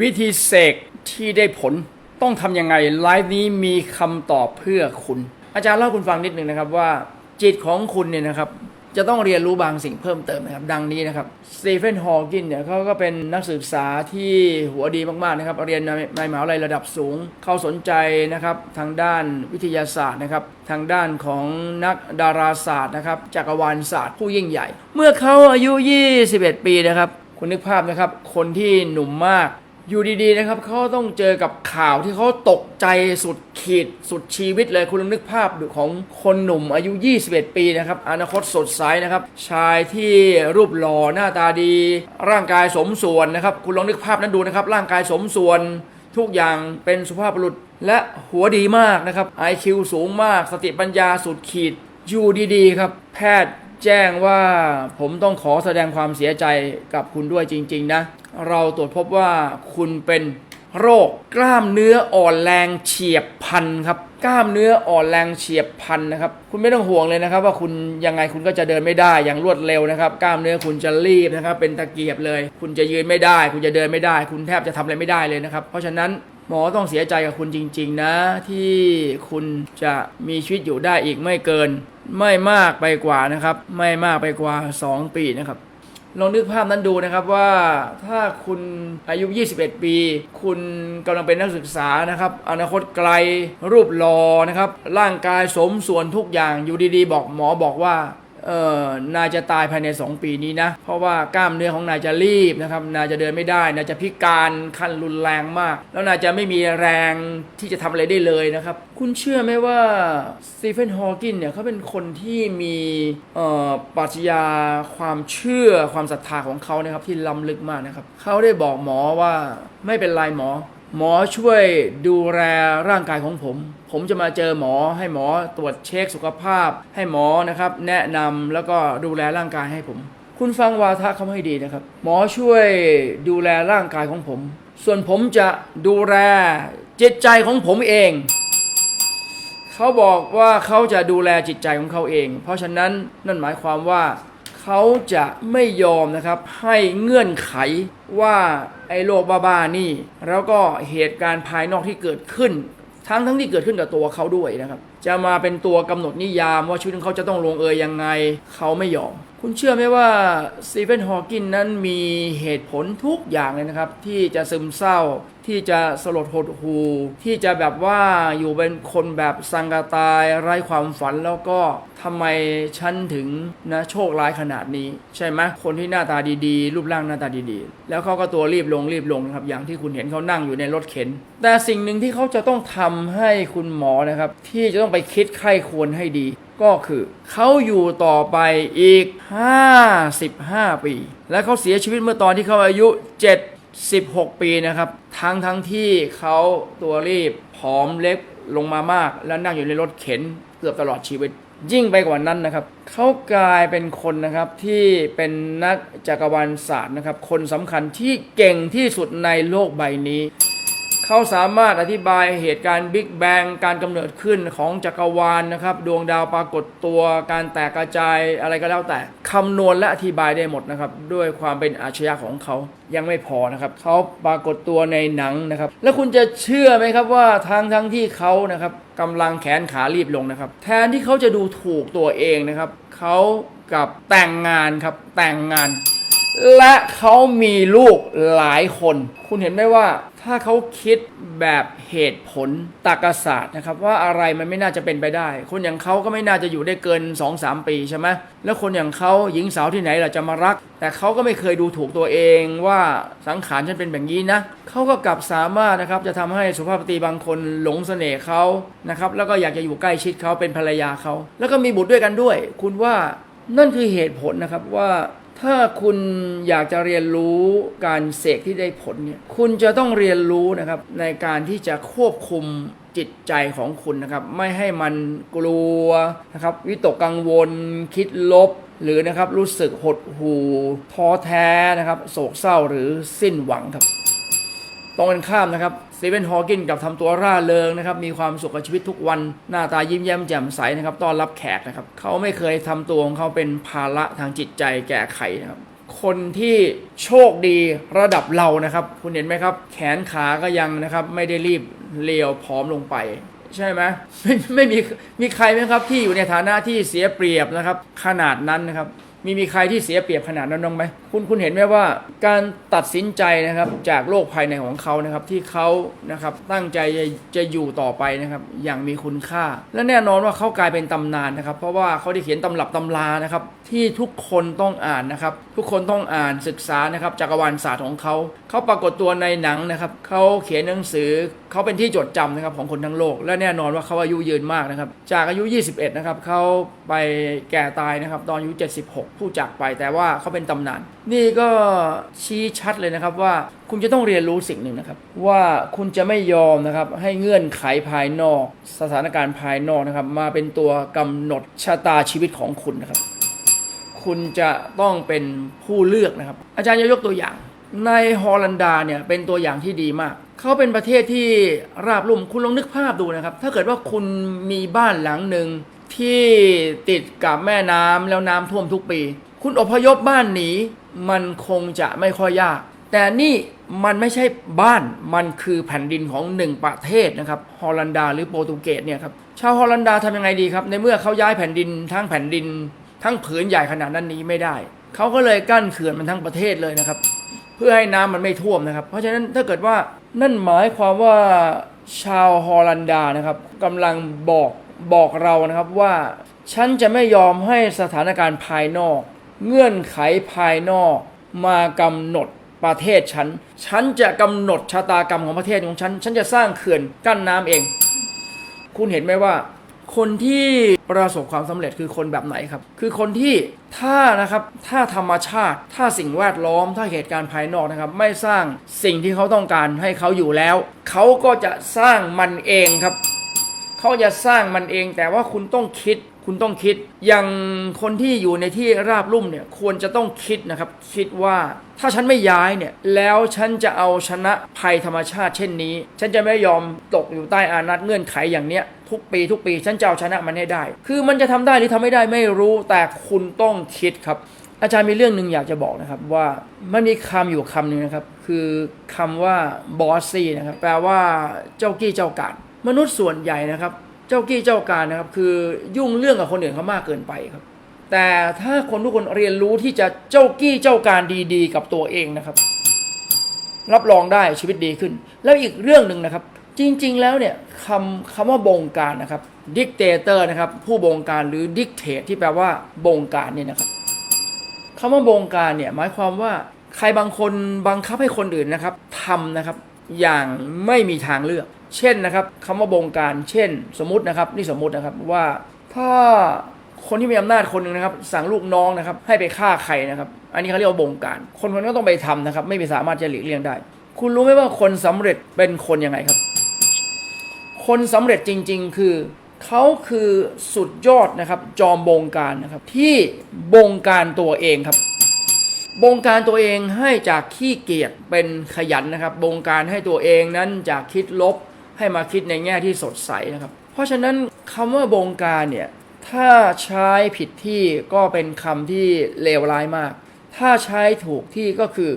วิธีเสกที่ได้ผลต้องทำยังไงไลฟ์นี้มีคำตอบเพื่อคุณ อาจารย์เล่าคุณฟังนิดหนึ่งนะครับว่าจิตของคุณเนี่ยนะครับจะต้องเรียนรู้บางสิ่งเพิ่มเติมนะครับ ดังนี้นะครับสตีเฟนฮอว์กินเนี่ยเขาก็เป็นนักศึกษาที่หัวดีมากๆนะครับ เรียนในในมหาวิทยาลัยระดับสูง เขาสนใจนะครับทางด้านวิทยาศาสตร์นะครับ ทางด้านของนักดาราศาสตร์นะครับ จักรวาลศาสตร์ผู้ยิ่งใหญ่ เมื่อเขาอายุ 21 ปีนะครับ คุณนึกภาพนะครับ คนที่หนุ่มมาก อยู่ดีๆนะครับเขาต้องเจอกับข่าวที่เขาตกใจสุดขีดสุดชีวิตเลยคุณลองนึกภาพดูของคนหนุ่มอายุ 21 ปีนะครับอนาคตสดใสนะครับ ชายที่รูปหล่อหน้าตาดี ร่างกายสมส่วนนะครับ คุณลองนึกภาพนั้นดูนะครับ ร่างกายสมส่วน ทุกอย่างเป็นสุภาพบุรุษและหัวดีมากนะครับ IQ สูงมาก สติปัญญาสุดขีดอยู่ดีๆครับแพทย์แจ้งว่าผมต้องขอแสดงความเสียใจกับคุณด้วยจริง ๆ นะ เราตรวจพบว่าคุณเป็นโรคกล้ามเนื้ออ่อนแรงเฉียบพันครับ กล้ามเนื้ออ่อนแรงเฉียบพันนะครับ คุณไม่ต้องห่วงเลยนะครับ ว่าคุณยังไงคุณก็จะเดินไม่ได้อย่างรวดเร็วนะครับ กล้ามเนื้อคุณจะรีบนะครับ เป็นตะเกียบเลย คุณจะยืนไม่ได้ คุณจะเดินไม่ได้ คุณแทบจะทำอะไรไม่ได้เลยนะครับ เพราะฉะนั้นหมอต้องเสียใจกับคุณจริง ๆ นะ ที่คุณจะมีชีวิตอยู่ได้อีกไม่เกิน ไม่มากไปกว่านะครับ ไม่มากไปกว่า 2 ปีนะครับ ลองนึกภาพนั้นดูนะครับว่าถ้าคุณอายุ 21 ปี คุณกำลังเป็นนักศึกษานะครับ อนาคตไกลรูปหลอนะครับ ร่างกายสมส่วนทุกอย่างอยู่ดีๆ บอกหมอบอกว่า นายจะตายภายใน 2 ปีนี้นะ เพราะว่ากล้ามเนื้อของนายจะรีบนะครับ นายจะเดินไม่ได้ นายจะพิการขั้นรุนแรงมาก แล้วนายจะไม่มีแรงที่จะทำอะไรได้เลยนะครับ คุณเชื่อไหมว่าสตีเฟนฮอว์กินเนี่ยเขาเป็นคนที่มีปรัชญาความเชื่อความศรัทธาของเขานะครับที่ล้ำลึกมากนะครับ เขาได้บอกหมอว่าไม่เป็นไรหมอ หมอช่วยดูแลร่างกายของผม ผมจะมาเจอหมอให้หมอตรวจเช็คสุขภาพ ให้หมอนะครับแนะนำแล้วก็ดูแลร่างกายให้ผม คุณฟังวาทะเขาให้ดีนะครับ หมอช่วยดูแลร่างกายของผม ส่วนผมจะดูแลจิตใจของผมเอง เขาบอกว่าเขาจะดูแลจิตใจของเขาเอง เพราะฉะนั้นนั่นหมายความว่า เขาจะไม่ยอมนะครับให้เงื่อนไขว่าไอ้โรคบ้าๆนี่ แล้วก็เหตุการณ์ภายนอกที่เกิดขึ้น ทั้งทั้งที่เกิดขึ้นกับตัวเขาด้วยนะครับ จะมาเป็นตัวกำหนดนิยามว่าชีวิตของเขาจะต้องลงเอยยังไง เขาไม่ยอม คุณเชื่อไหมว่าสตีเฟนฮอว์กินนั้นมีเหตุผลทุกอย่างเลยนะครับ ที่จะซึมเศร้า ที่จะสลดหดหู ที่จะแบบว่าอยู่เป็นคนแบบสังกตายไร้ความฝันแล้วก็ทำไมฉันถึงนะโชคร้ายขนาดนี้ ใช่ไหมคนที่หน้าตาดีๆ รูปร่างหน้าตาดีๆ แล้วเขาก็ตัวรีบลงรีบลงนะครับอย่างที่คุณเห็นเขานั่งอยู่ในรถเข็น แต่สิ่งหนึ่งที่เขาจะต้องทำให้คุณหมอนะครับ ที่จะต้องไปคิดใคร่ควรให้ดี ก็คือเขาอยู่ต่อไปอีก 55 ปี และเขาเสียชีวิตเมื่อตอนที่เขาอายุ 76 ปีนะครับ ทั้งทั้งที่เขาตัวรีบผอมเล็กลงมามาก และนั่งอยู่ในรถเข็นเกือบตลอดชีวิต ยิ่งไปกว่านั้นนะครับ เขากลายเป็นคนนะครับที่เป็นนักจักรวาลศาสตร์นะครับ คนสำคัญที่เก่งที่สุดในโลกใบนี้ เขาสามารถอธิบายเหตุการณ์บิ๊กแบงการกำเนิดขึ้นของจักรวาลนะครับ ดวงดาวปรากฏตัวการแตกกระจายอะไรก็แล้วแต่คำนวณและอธิบายได้หมดนะครับ ด้วยความเป็นอาชญะของเขายังไม่พอนะครับเขาปรากฏตัวในหนังนะครับ แล้วคุณจะเชื่อไหมครับว่าทางทั้งที่เขานะครับกำลังแขนขารีบลงนะครับ แทนที่เขาจะดูถูกตัวเองนะครับเขากับแต่งงานครับแต่งงาน และเขามีลูกหลายคน คุณเห็นไหมว่าถ้าเขาคิดแบบเหตุผลตรรกศาสตร์นะครับ ว่าอะไรมันไม่น่าจะเป็นไปได้ คนอย่างเขาก็ไม่น่าจะอยู่ได้เกิน 2-3 ปีใช่ไหมแล้วคนอย่างเขาหญิงสาวที่ไหนล่ะจะมารัก แต่เขาก็ไม่เคยดูถูกตัวเองว่าสังขารฉันเป็นแบบนี้นะเขาก็กลับสามารถนะครับจะทำให้สุภาพสตรีบางคนหลงเสน่ห์เขานะครับแล้วก็อยากจะอยู่ใกล้ชิดเขาเป็นภรรยาเขาแล้วก็มีบุตรด้วยกันด้วย คุณว่านั่นคือเหตุผลนะครับว่า ถ้าคุณอยากจะเรียนรู้การเสกที่ได้ผลเนี่ยคุณจะต้องเรียนรู้นะครับในการที่จะควบคุมจิตใจของคุณนะครับ ไม่ให้มันกลัวนะครับ วิตกกังวล คิดลบ หรือนะครับรู้สึกหดหู่ท้อแท้นะครับ โศกเศร้าหรือสิ้นหวังครับ ตรงกันข้ามนะครับสตีเวนฮอว์กินกับทำตัวร่าเริงนะครับ มีความสุขกับชีวิตทุกวัน หน้าตายิ้มแย้มแจ่มใสนะครับ ต้อนรับแขกนะครับ เขาไม่เคยทำตัวของเขาเป็นภาระทางจิตใจแก่ใครนะครับ คนที่โชคดีระดับเรานะครับ คุณเห็นไหมครับ แขนขาก็ยังนะครับ ไม่ได้รีบเลียวผอมลงไปใช่ไหมไม่ไม่มีมีใครไหมครับที่อยู่ในฐานะที่เสียเปรียบนะครับ ขนาดนั้นนะครับ มีมีใครที่เสียเปรียบขนาดนั้นบ้างไหมคุณคุณเห็นไหมว่าการตัดสินใจนะครับจากโลกภายในของเขานะครับที่เขานะครับตั้งใจจะจะอยู่ต่อไปนะครับอย่างมีคุณค่า และแน่นอนว่าเขากลายเป็นตำนานนะครับ เพราะว่าเขาได้เขียนตำรับตำรานะครับที่ทุกคนต้องอ่านนะครับ ทุกคนต้องอ่านศึกษานะครับจักรวาลศาสตร์ของเขา เขาปรากฏตัวในหนังนะครับเขาเขียนหนังสือเขาเป็นที่จดจำนะครับของคนทั้งโลก และแน่นอนว่าเขาอายุยืนมากนะครับจากอายุ 21 นะครับเขาไปแก่ตายนะครับตอนอายุ 76 ผู้จากไปแต่ว่าเขาเป็นตำนานนี่ก็ชี้ชัดเลยนะครับว่าคุณจะต้องเรียนรู้สิ่งหนึ่งนะครับ ว่าคุณจะไม่ยอมนะครับ ให้เงื่อนไขภายนอก สถานการณ์ภายนอกนะครับ มาเป็นตัวกำหนดชะตาชีวิตของคุณนะครับ คุณจะต้องเป็นผู้เลือกนะครับ อาจารย์จะยกตัวอย่าง ในฮอลันดาเนี่ยเป็นตัวอย่างที่ดีมาก เขาเป็นประเทศที่ราบรุ่มคุณลองนึกภาพดูนะครับ ถ้าเกิดว่าคุณมีบ้านหลังหนึ่งที่ติดกับแม่น้ำแล้วน้ำท่วมทุกปี คุณอพยพบ้านหนี มันคงจะไม่ค่อยยาก แต่นี่มันไม่ใช่บ้านมันคือแผ่นดินของหนึ่งประเทศนะครับฮอลันดาหรือโปรตุเกสเนี่ยครับชาวฮอลันดาทำยังไงดีครับ ในเมื่อเขาย้ายแผ่นดินทั้งแผ่นดิน ทั้งผืนใหญ่ขนาดนั้นนี้ไม่ได้ เขาก็เลยกั้นเขื่อนมันทั้งประเทศเลยนะครับ เพื่อให้น้ำมันไม่ท่วมนะครับ เพราะฉะนั้นถ้าเกิดว่านั่นหมายความว่าชาวฮอลันดานะครับกำลังบอกบอกเรานะครับว่า ฉันจะไม่ยอมให้สถานการณ์ภายนอก เงื่อนไขภายนอกมากำหนดประเทศฉัน ฉันจะกำหนดชะตากรรมของประเทศของฉัน ฉันจะสร้างเขื่อนกั้นน้ำเอง คุณเห็นไหมว่า คนที่ประสบความสำเร็จคือคนแบบไหนครับ คือคนที่ถ้านะครับ ถ้าธรรมชาติ ถ้าสิ่งแวดล้อม ถ้าเหตุการณ์ภายนอกนะครับ ไม่สร้างสิ่งที่เขาต้องการให้เขาอยู่แล้ว เขาก็จะสร้างมันเองครับ เขาจะสร้างมันเอง แต่ว่าคุณต้องคิด คุณต้องคิด อย่างคนที่อยู่ในที่ราบลุ่มเนี่ยควรจะต้องคิดนะครับ คิดว่าถ้าฉันไม่ย้ายเนี่ยแล้วฉันจะเอาชนะภัยธรรมชาติเช่นนี้ ฉันจะไม่ยอมตกอยู่ใต้อานัตเงื่อนไขอย่างเนี้ยทุกปีทุกปีฉันจะเอาชนะมันให้ได้ คือมันจะทำได้หรือทำไม่ได้ไม่รู้แต่คุณต้องคิดครับ อาจารย์มีเรื่องหนึ่งอยากจะบอกนะครับว่ามันมีคำอยู่คำหนึ่งนะครับ คือคำว่าบอสซี่นะครับแปลว่าเจ้ากี้เจ้าการมนุษย์ส่วนใหญ่นะครับ เจ้ากี้เจ้าการนะครับ คือยุ่งเรื่องกับคนอื่นเขามากเกินไปครับ แต่ถ้าคนทุกคนเรียนรู้ที่จะเจ้ากี้เจ้าการดีๆ กับตัวเองนะครับ รับรองได้ชีวิตดีขึ้น แล้วอีกเรื่องหนึ่งนะครับ จริง ๆ แล้วเนี่ยคำคำว่าบงการนะครับดิกเตเตอร์นะครับผู้บงการหรือดิกเทตที่แปลว่าบงการเนี่ยนะครับคำว่าบงการเนี่ยหมายความว่าใครบางคนบังคับให้คนอื่นนะครับทำนะครับอย่างไม่มีทางเลือก เช่นนะครับคำว่าบงการ เช่น สมมตินะครับนี่สมมตินะครับว่าถ้าคนที่มีอำนาจคนหนึ่งนะครับ สั่งลูกน้องนะครับ ให้ไปฆ่าใครนะครับ อันนี้เขาเรียกว่าบงการ คนคนนั้นก็ต้องไปทำนะครับ ไม่สามารถจะหลีกเลี่ยงได้ คุณรู้ไหมว่าคนสำเร็จเป็นคนยังไงครับ คนสำเร็จจริง ๆ คือเขาคือสุดยอดนะครับ จอมบงการนะครับ ที่บงการตัวเองครับ บงการตัวเองให้จากขี้เกียจเป็นขยันนะครับ บงการให้ตัวเองนั้นจากคิดลบ ให้มาคิดในแง่ที่สดใสนะครับ เพราะฉะนั้นคำว่าบงการเนี่ยถ้าใช้ผิดที่ก็เป็นคำที่เลวร้ายมาก ถ้าใช้ถูกที่ก็คือ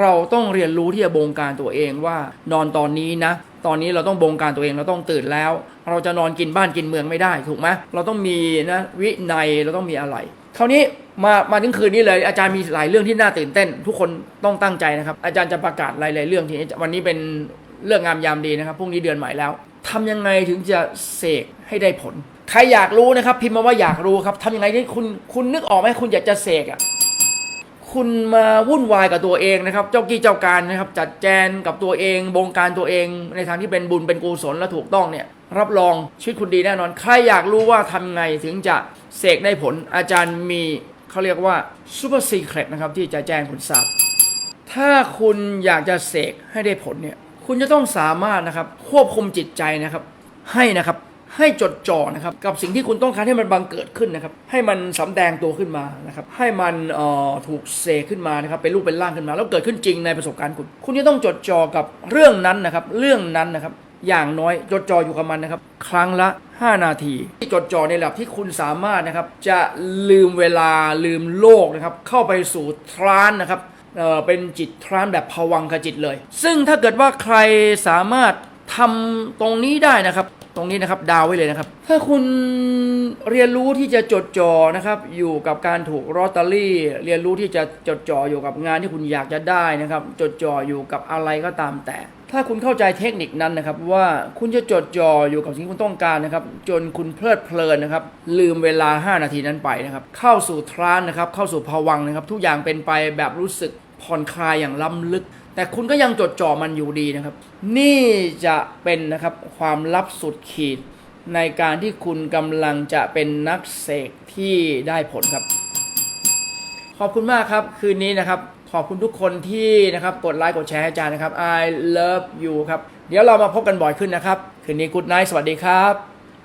เราต้องเรียนรู้ที่จะบงการตัวเองว่า นอนตอนนี้นะ ตอนนี้เราต้องบงการตัวเองเราต้องตื่นแล้ว เราจะนอนกินบ้านกินเมืองไม่ได้ถูกไหมเราต้องมีนะวินัยเราต้องมีอะไรคราวนี้มามาถึงคืนนี้เลยอาจารย์มีหลายเรื่องที่น่าตื่นเต้น ทุกคนต้องตั้งใจนะครับ อาจารย์จะประกาศหลาย ๆ เรื่องที่วันนี้เป็น เรื่องงามยามดีนะครับพรุ่งนี้เดือนใหม่แล้วทำยังไงถึงจะเสกให้ได้ผล ใครอยากรู้นะครับ พิมพ์มาว่าอยากรู้ครับทำยังไงที่คุณคุณนึกออกไหมคุณอยากจะเสกอะคุณมาวุ่นวายกับตัวเองนะครับ เจ้ากี้เจ้าการนะครับ จัดแจงกับตัวเองบงการตัวเองในทางที่เป็นบุญเป็นกุศลและถูกต้องเนี่ยรับรองชีวิตคุณดีแน่นอน ใครอยากรู้ว่าทำไงถึงจะเสกได้ผล อาจารย์มีเขาเรียกว่าซูเปอร์ซีเครตนะครับที่จะแจ้งคุณทราบถ้าคุณอยากจะเสกให้ได้ผลเนี่ย คุณจะต้องสามารถนะครับควบคุมจิตใจนะครับ ให้นะครับให้จดจ่อนะครับกับสิ่งที่คุณต้องการให้มันบังเกิดขึ้นนะครับ ให้มันสำแดงตัวขึ้นมานะครับ ให้มันเอ่อถูกเสกขึ้นมานะครับเป็นรูปเป็นร่างขึ้นมา แล้วเกิดขึ้นจริงในประสบการณ์คุณ คุณจะต้องจดจ่อกับเรื่องนั้นนะครับ เรื่องนั้นนะครับ อย่างน้อยจดจ่ออยู่กับมันนะครับ ครั้งละ 5 นาทีจดจ่อในระดับที่คุณสามารถนะครับ จะลืมเวลาลืมโลกนะครับ เข้าไปสู่ทรานส์นะครับ เอ่อเป็นจิตทรานแบบผวังขจิตเลย ซึ่งถ้าเกิดว่าใครสามารถทำตรงนี้ได้นะครับตรงนี้นะครับดาวไว้เลยนะครับ ถ้าคุณเรียนรู้ที่จะจดจ่อนะครับ อยู่กับการถูกลอตเตอรี่ เรียนรู้ที่จะจดจ่ออยู่กับงานที่คุณอยากจะได้นะครับ จดจ่ออยู่กับอะไรก็ตามแต่ ถ้าคุณเข้าใจเทคนิคนั้นนะครับ ว่าคุณจะจดจ่ออยู่กับสิ่งที่คุณต้องการนะครับ จนคุณเพลิดเพลินนะครับ ลืมเวลา 5 นาทีนั้นไปนะครับ เข้าสู่ทรานนะครับ เข้าสู่ภวังนะครับ ทุกอย่างเป็นไปแบบรู้สึก ผ่อนคลายอย่างล้ำลึก แต่คุณก็ยังจดจ่อมันอยู่ดีนะครับ นี่จะเป็นนะครับความลับสุดขีด ในการที่คุณกำลังจะเป็นนักเสกที่ได้ผลครับ ขอบคุณมากครับ คืนนี้นะครับ ขอบคุณทุกคนที่นะครับกดไลค์กดแชร์ให้อาจารย์นะครับ I love you ครับ เดี๋ยวเรามาพบกันบ่อยขึ้นนะครับ คืนนี้ good night สวัสดีครับ